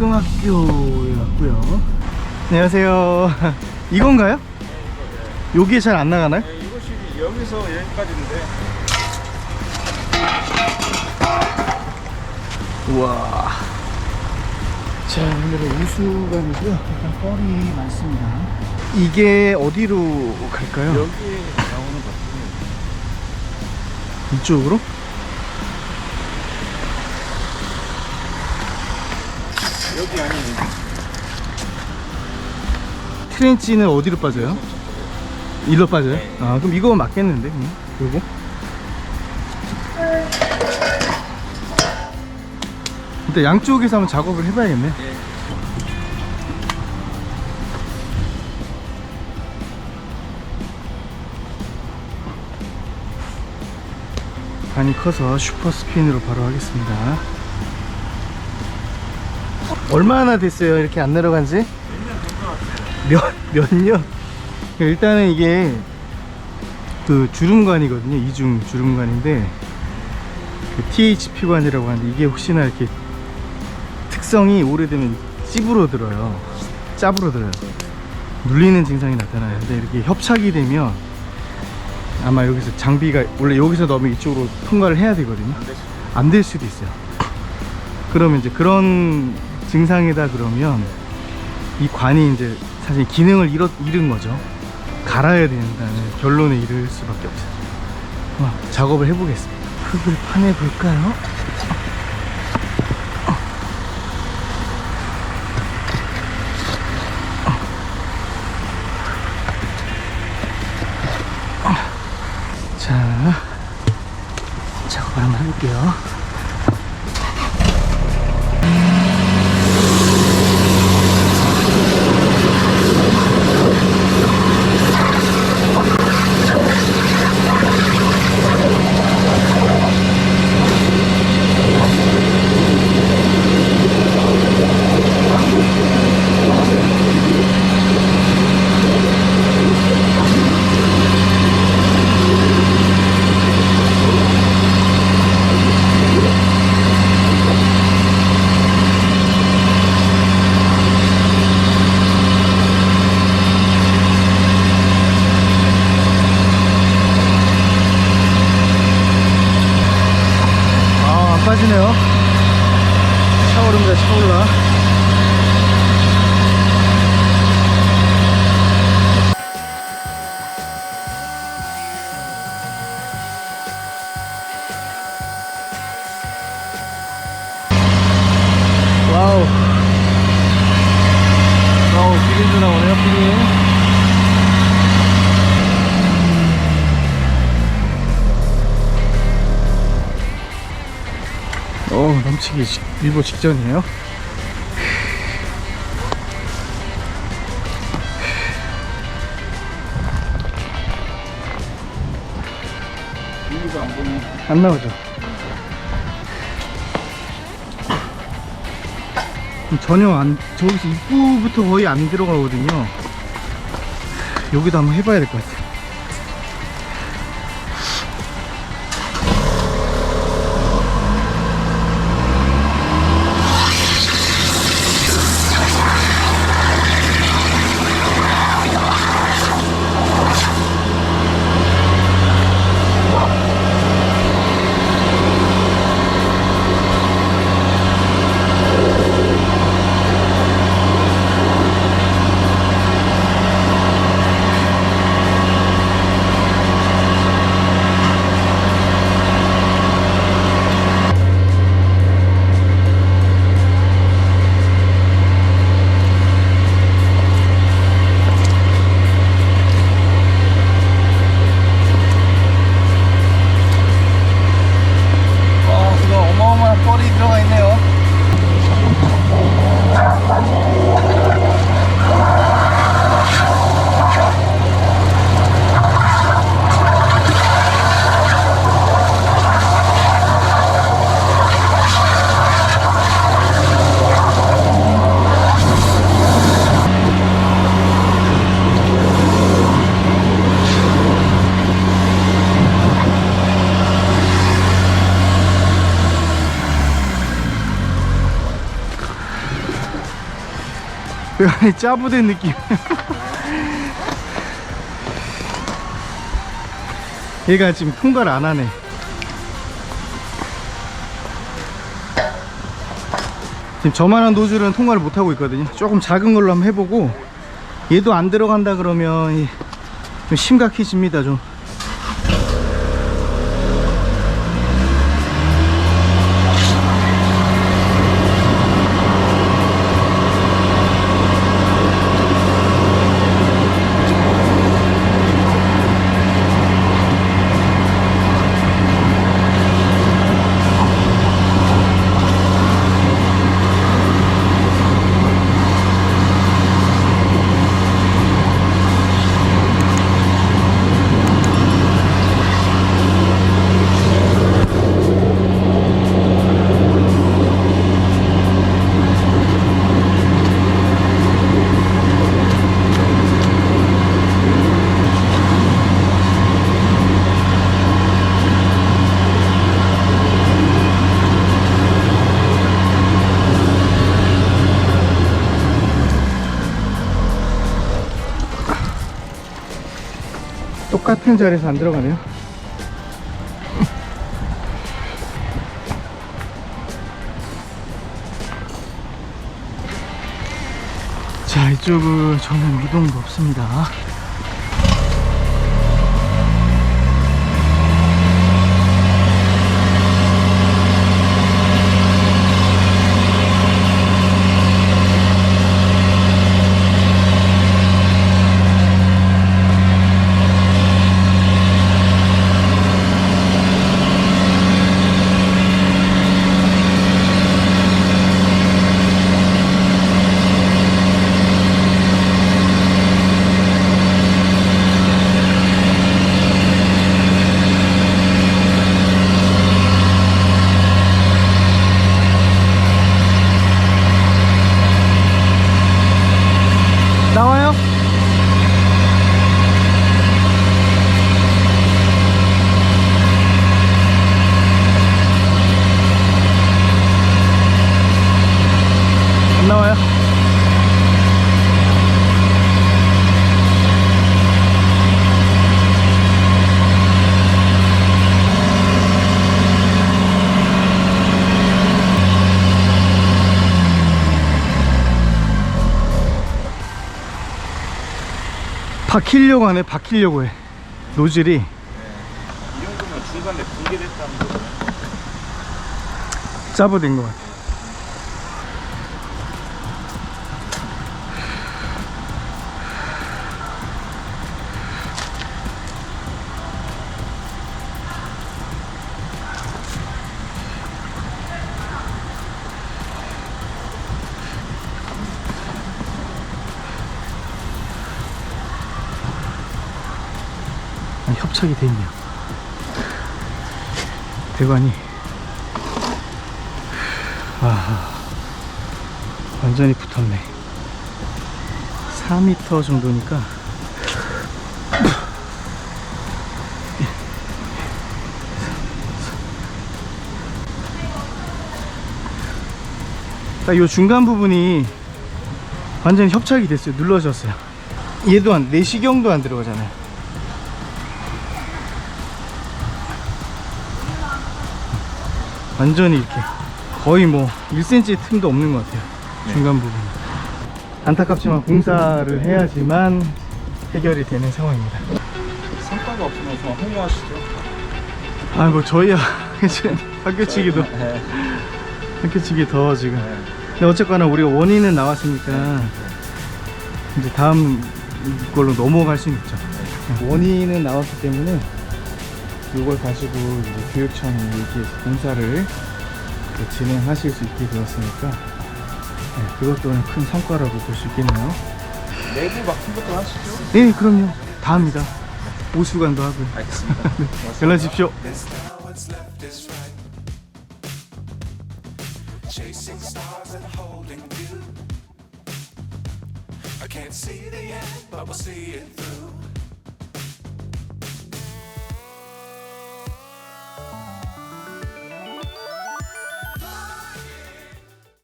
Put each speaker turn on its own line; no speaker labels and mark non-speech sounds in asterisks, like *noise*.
초등학교에 왔고요. 안녕하세요. *laughs* 이건가요? 여기에 잘 안 나가나요?
네, 이것이 여기서 여기까지인데
우와. 자, 오늘은 우수관이고요.
일단 뻘이 많습니다.
이게 어디로 갈까요?
여기에 나오는 것 같아요.
이쪽으로? 트렌치는 어디로 빠져요? 일로 빠져요? 아, 그럼 이거 맞겠는데? 그럼? 요거? 일단 양쪽에서 한번 작업을 해봐야겠네. 반이 커서 슈퍼 스핀으로 바로 하겠습니다. 얼마나 됐어요? 이렇게 안 내려간 지? 몇, 몇 년? 일단은 이게 그 주름관이거든요. 이중 주름관인데 그 THP관이라고 하는데 이게 혹시나 이렇게 특성이 오래되면 찌부러들어요. 짜부러들어요. 눌리는 증상이 나타나요. 근데 이렇게 협착이 되면 아마 여기서 장비가 원래 여기서 넣으면 이쪽으로 통과를 해야 되거든요. 안 될 수도 있어요. 그러면 이제 그런 증상이다 그러면 이 관이 이제 사실 기능을 잃어, 잃은 거죠. 갈아야 된다는 결론에 이를 수밖에 없어요. 작업을 해보겠습니다. 흙을 파내 볼까요? 자, 작업을 한번 해볼게요. 빠지네요. 넘치기 직- 일보 직전이에요?
안
나오죠? 전혀 안 저기서 입구부터 거의 안 들어가거든요. 여기도 한번 해봐야 될 것 같아요 약간 짜부된 느낌. 얘가 지금 통과를 안 하네. 지금 저만한 노즐은 통과를 못 하고 있거든요. 조금 작은 걸로 한번 해보고 얘도 안 들어간다 그러면 이- 좀 심각해집니다. 좀. 똑같은 자리에서 안 들어가네요. 자, 이쪽은 저는 미동도 없습니다. 나와요? 안 나와요? 박히려고 하네 박히려고 해. 노즐이.
이 정도면 중간에 붕괴됐다는 거죠.
짜부된 것 같아 협착이 돼 있네요 배관이. 와 완전히 붙었네. 4m 정도니까. 딱이 중간 부분이 완전히 협착이 됐어요. 눌러졌어요. 얘도 한 내시경도 안 들어가잖아요 완전히 이렇게 거의 뭐 1cm 틈도 없는 것 같아요. 중간 부분. 안타깝지만 공사를 해야지만 해결이 되는 상황입니다.
성과가 없으면 좀 홍보하시죠.
아뭐 저희야. *laughs* 이제 학교치기도.
네.
학교치기 더 지금.
네.
근데 어쨌거나 우리가 원인은 나왔으니까 이제 다음 걸로 넘어갈 수는 있죠. 원인은 나왔기 때문에 이걸 가지고 이제 교육청에 얘기해서 공사를 또 진행하실 수 있게 되었으니까 네, 그것 또한 큰 성과라고 볼 수 있겠네요
내부 막힌 것도 하시죠.
네 그럼요 다 합니다 오수관도 하고요
알겠습니다. *laughs*
연락 주십시오.
I can't see the end, but we'll see it through.